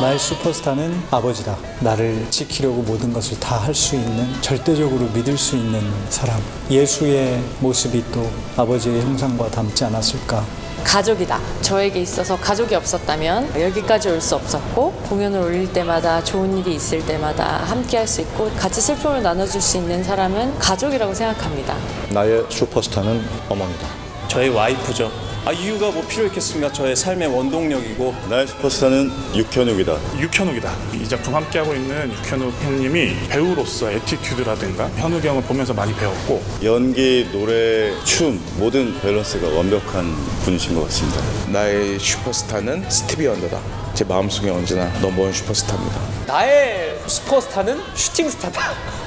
나의 슈퍼스타는 아버지다. 나를 지키려고 모든 것을 다 할 수 있는 절대적으로 믿을 수 있는 사람. 예수의 모습이 또 아버지의 형상과 닮지 않았을까. 가족이다. 저에게 있어서 가족이 없었다면 여기까지 올 수 없었고 공연을 올릴 때마다 좋은 일이 있을 때마다 함께 할 수 있고 같이 슬픔을 나눠줄 수 있는 사람은 가족이라고 생각합니다. 나의 슈퍼스타는 어머니다. 저의 와이프죠. 아 이유가 뭐 필요했겠습니까? 저의 삶의 원동력이고 나의 슈퍼스타는 육현욱이다. 육현욱이다. 이 작품 함께하고 있는 육현욱 형님이 배우로서 에티튜드라든가 현욱이 형을 보면서 많이 배웠고 연기, 노래, 춤 모든 밸런스가 완벽한 분이신 것 같습니다. 나의 슈퍼스타는 스티비 원더다. 제 마음속에 언제나 넘버원 슈퍼스타입니다. 나의 슈퍼스타는 슈팅스타다.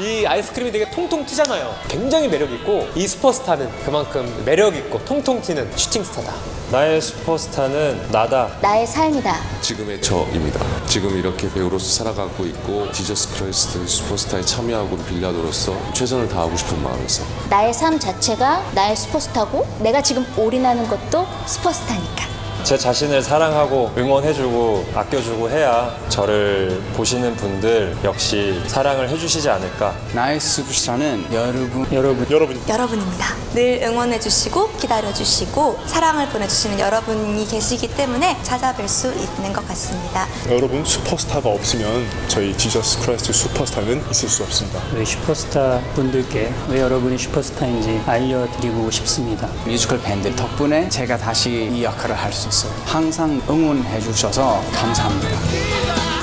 이 아이스크림이 되게 통통 튀잖아요. 굉장히 매력 있고 이 슈퍼스타는 그만큼 매력 있고 통통 튀는 슈팅스타다. 나의 슈퍼스타는 나다. 나의 삶이다. 지금의 저입니다. 지금 이렇게 배우로서 살아가고 있고 지저스 크라이스트 슈퍼스타에 참여하고 빌라도로서 최선을 다하고 싶은 마음에서 나의 삶 자체가 나의 슈퍼스타고 내가 지금 올인하는 것도 슈퍼스타니까. 제 자신을 사랑하고 응원해주고 아껴주고 해야 저를 보시는 분들 역시 사랑을 해주시지 않을까. 나의 슈퍼스타는 여러분 여러분, 여러분 여러분입니다. 늘 응원해주시고 기다려주시고 사랑을 보내주시는 여러분이 계시기 때문에 찾아뵐 수 있는 것 같습니다. 여러분 슈퍼스타가 없으면 저희 지저스 크라이스트 슈퍼스타는 있을 수 없습니다. 우리 슈퍼스타 분들께 왜 여러분이 슈퍼스타인지 알려드리고 싶습니다. 뮤지컬 밴드 덕분에 제가 다시 이 역할을 할 수 있어요. 항상 응원해 주셔서 감사합니다.